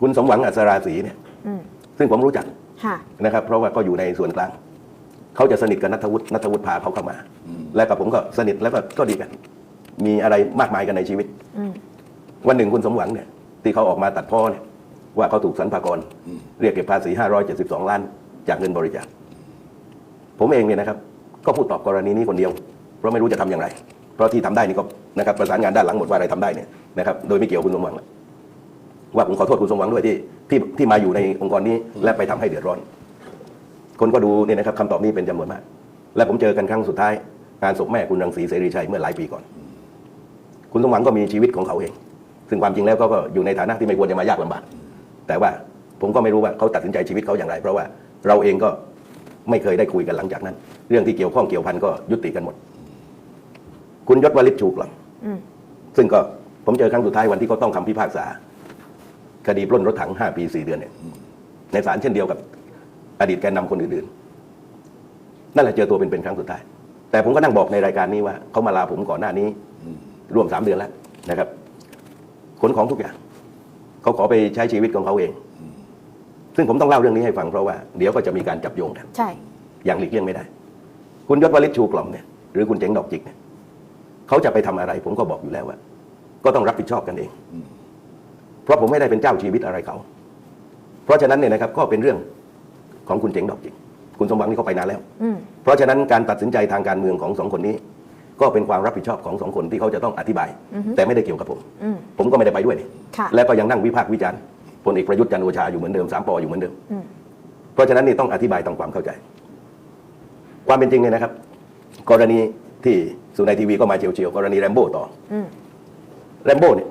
คุณสมหวังอัศราศรีเนี่ยอืมซึ่งผมรู้จักค่ะ นะครับ เพราะว่าก็อยู่ในส่วนกลาง เขาจะสนิทกับนัทวุฒินัทวุฒิพาเขาเข้ามา และกับผมก็สนิทแล้วก็ก็ดีกัน มีอะไรมากมายกันในชีวิต อืม วันหนึ่งคุณสมหวังเนี่ยที่เขาออกมาตัดพ่อเนี่ยว่าเขาถูกสรรพากรเรียกเก็บภาษี 572 ล้านจากเงินบริจาคผมเองเนี่ยนะครับ ก็พูดตอบกรณีนี้คนเดียว เพราะไม่รู้จะทำอย่างไร เพราะที่ทำได้นี่ก็นะครับประสานงานด้านหลังหมดว่าอะไรทำได้เนี่ยนะครับโดยไม่เกี่ยวกับคุณสมหวังละ ว่าผมขอโทษคุณสมหวังด้วยที่ที่ที่มาอยู่ในองค์กรนี้ และไปทำให้เดือดร้อน คนก็ดูเนี่ยนะครับคำตอบนี้เป็นจำนวนมาก และผมเจอกันครั้งสุดท้ายงานศพแม่คุณรังสีเสรีชัยเมื่อหลายปีก่อน คุณสมหวังก็มีชีวิตของเขาเอง ซึ่งความจริงแล้วก็ก็อยู่ในฐานะที่ไม่ควรจะมายากลำบากแต่ว่าผมก็ไม่รู้ว่าเขาตัดสินใจชีวิตเขาอย่างไร เพราะว่าเราเองก็ไม่เคยได้คุยกันหลังจากนั้น เรื่องที่เกี่ยวข้องเกี่ยวพันก็ยุติกันหมด คุณยศวลิศชูกลังอืมซึ่งก็ผมเจอครั้งสุดท้ายวันที่เขาต้องคำพิพากษา คดีปล้นรถถัง 5 ปี 4 เดือนเนี่ยในศาลเช่นเดียวกับอดีตแกนนำคนอื่นๆ นั่นแหละเจอตัวเป็นๆครั้งสุดท้าย แต่ผมก็นั่งบอกในรายการนี้ว่าเขามาลาผมก่อนหน้านี้ร่วมสามเดือนแล้วนะครับขนของทุกอย่างเขาขอไปใช้ชีวิตของเขาเอง ซึ่งผมต้องเล่าเรื่องนี้ให้ฟังเพราะว่าเดี๋ยวก็จะมีการจับโยงกันใช่อย่างหลีกเลี่ยงไม่ได้ คุณยศวลิศชูกล่อมเนี่ยหรือคุณเจ๋งดอกจิกเนี่ยเขาจะไปทำอะไร ผมก็บอกอยู่แล้วว่า ก็ต้องรับผิดชอบกันเองเพ ราะผมไม่ได้เป็นเจ้าชีวิตอะไรเขา เพราะฉะนั้นเนี่ยนะครับก็เป็นเรื่องของคุณเจ๋งดอกจิกคุณสมหวังนี่เขาไปนานแล้วอืมเพราะฉะนั้นการตัดสินใจทางการเมืองของสองคนนี้ ก็เป็นความรับผิดชอบของสองคนที่เขาจะต้องอธิบายอือฮึแต่ไม่ได้เกี่ยวกับผมอืมผมก็ไม่ได้ไปด้วยนี่ค่ะและก็ยังนั่งวิพากษ์วิจารณ์พลเอกประยุทธ์จันทร์โอชาอยู่เหมือนเดิมสามปออยู่เหมือนเดิมอืมเพราะฉะนั้นนี่ต้องอธิบายตามความเข้าใจ ความเป็นจริงเนี่ยนะครับ กรณีที่สุนัยทีวีก็มาเฉียวๆกรณีแรมโบ้ต่ออืมแรมโบ้เนี่ย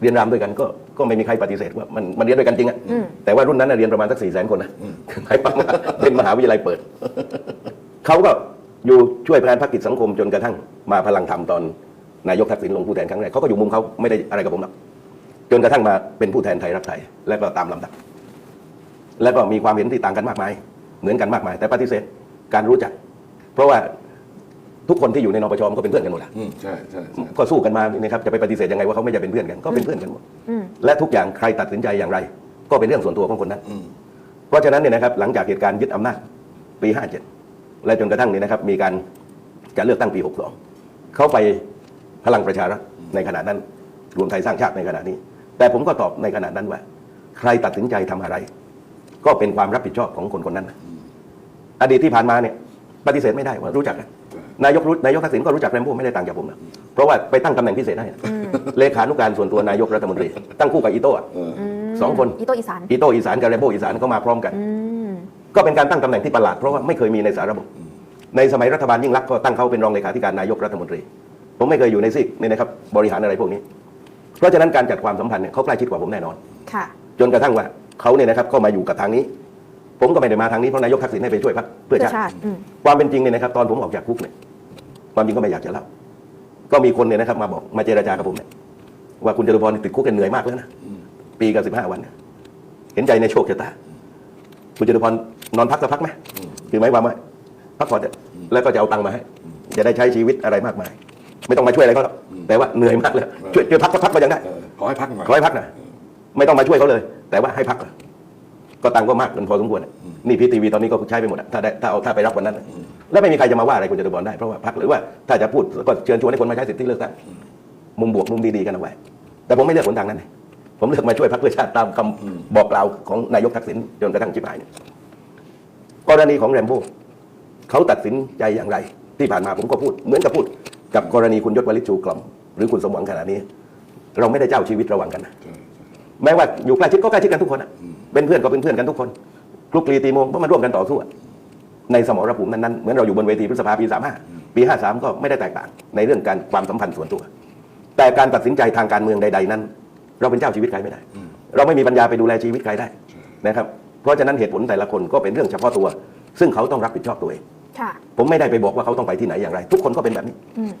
เรียนรามด้วยกันก็ ก็ไม่มีใครปฏิเสธว่ามันมันเรียนด้วยกันจริงอะอืมแต่ว่ารุ่นนั้นนะเรียนประมาณสักสี่แสนคนนะหมายความว่าเป็นมหาวิทยาลัยเปิด เขาก็อยู่ช่วยงานภาคกิจสังคมจนกระทั่งมาพลังธรรมตอนนายกทักษิณลงผู้แทนครั้งแรกเขาก็อยู่มุมเขาไม่ได้อะไรกับผมหรอกจนกระทั่งมาเป็นผู้แทนไทยรักไทย แล้วก็ตามลำดับ แล้วก็มีความเห็นที่ต่างกันมากมาย เหมือนกันมากมาย แต่ปฏิเสธการรู้จัก เพราะว่า ทุกคนที่อยู่ในนปชมันก็เป็นเพื่อนกันหมดแหละอืมใช่ใช่ใช่ก็สู้กันมานะครับจะไปปฏิเสธยังไงว่าเขาไม่จะเป็นเพื่อนกัน ก็เป็นเพื่อนกันหมดอืมและทุกอย่างใครตัดสินใจอย่างไร ก็เป็นเรื่องส่วนตัวของคนนั้น อืมเพราะฉะนั้นเนี่ยนะครับหลังจากเหตุการณ์ยึดอำนาจปี 57 และจนกระทั่งเนี่ยนะครับมีการจะเลือกตั้งปี 62 เขาไปพลังประชารัฐในขณะนั้น รวมไทยสร้างชาติในขณะนี้ แต่ผมก็ตอบในขณะนั้นว่า ใครตัดสินใจทำอะไร ก็เป็นความรับผิดชอบของคนคนนั้นนะอดีตที่ผ่านมาเนี่ยปฏิเสธไม่ได้ว่ารู้จักกัน นายกรู้นายกทักษิณก็รู้จักแรมโบ้ไม่ได้ต่างจากผมนะเพราะว่าไปตั้งตำแหน่งพิเศษให้นะอืมเลขานุการส่วนตัวนายกรัฐมนตรี ตั้งคู่กับอีโต้อะเอออืมสองคนอีโตอีสานอีโต้อีสานกับแรมโบ้อีสานก็มาพร้อมกันอืมก็เป็นการตั้งตำแหน่งที่ประหลาดเพราะว่าไม่เคยมีในสารระบบในสมัยรัฐบาลยิ่งรักษณ์ก็ตั้งเขาเป็นรองเลขาธิการนายกรัฐมนตรี ผมไม่เคยอยู่ในซีกนี่นะครับบริหารอะไรพวกนี้ เพราะฉะนั้นการจัดความสัมพันธ์เนี่ยเขาใกล้ชิดกว่าผมแน่นอนค่ะจนกระทั่งว่าเขาเนี่ยนะครับเข้ามาอยู่กับทางนี้ ผมก็ไม่ได้มาทางนี้เพราะนายกทักษิณให้ไปช่วยพรรคเพื่เพื่ออชาชาติติอืมความเป็นจริงเนี่ยนะครับตอนผมออกจากคุกเนี่ย ความจริงก็ไม่อยากจะเล่าก็มีคนเนี่ยนะครับมาบอกมาเจรจากับผมเนี่ยว่าคุณจตุพรติดคุกกันเหนื่อยมากแล้วนะปีกับสิบห้าวันเนี่ยเห็นใจในโชคชะตาคุณจตุพรนอนพักสักพักไหมคือหมายความว่าพักผ่อนเถอะแล้วก็จะเอาตังค์มาให้จะได้ใช้ชีวิตอะไรมากมาย ไม่ต้องมาช่วยอะไรเขาหรอกแต่ว่าเหนื่อยมากเลยช่วยช่วยพักสักพักก็ยังได้เออขอให้พักหน่อยขอให้พักหน่อยไม่ต้องมาช่วยเขาเลย แต่ว่าให้พัก ก่อนก็ตังค์ก็มากเกินพอสมควรอะนี่พีทีวีตอนนี้ก็ใช้ไปหมดอะถ้าได้ถ้าเอาถ้าไปรับวันนั้นอะแล้วไม่มีใครจะมาว่าอะไรคุณจตุพรได้เพราะว่าพักหรือว่าถ้าจะพูดก็เชิญชวนให้คนมาใช้สิทธิเลือกตั้งมุมบวกมุมดีๆกันเอาไว้แต่ผมไม่เลือกหนทางนั้นเลยผมเลือกมาช่วยพรรคเพื่อชาติตามคำบอกกล่าวของนายกทักษิณจนกระทั่งชิบหายเนี่ยกรณีของแรมโบ้เขาตัดสินใจอย่างไร ที่ผ่านมาผมก็พูด เหมือนกับพูด กับกรณีคุณยศวลิศชูกล่อมหรือคุณสมหวังขณะนี้ เราไม่ได้เจ้าชีวิตระหว่างกันนะใช่แม้ว่าอยู่ใกล้ชิดก็ใกล้ชิดกันทุกคนอะ เป็นเพื่อนก็เป็นเพื่อนกันทุกคนคลุกคลีตีโมงเพราะมันร่วมกันต่อสู้อะในสมรภูมินั้นๆเหมือนเราอยู่บนเวทีพฤษภาปี 35 ปี 53 ก็ไม่ได้แตกต่าง ในเรื่องการความสัมพันธ์ส่วนตัว แต่การตัดสินใจทางการเมืองใด ๆ นั้น เราเป็นเจ้าชีวิตใครไม่ได้ เราไม่มีปัญญาไปดูแลชีวิตใครได้นะครับเพราะฉะนั้นเหตุผลแต่ละคนก็เป็นเรื่องเฉพาะตัว ซึ่งเขาต้องรับผิดชอบตัวเองค่ะผมไม่ได้ไปบอกว่าเขาต้องไปที่ไหนอย่างไร ทุกคนก็เป็นแบบนี้อืม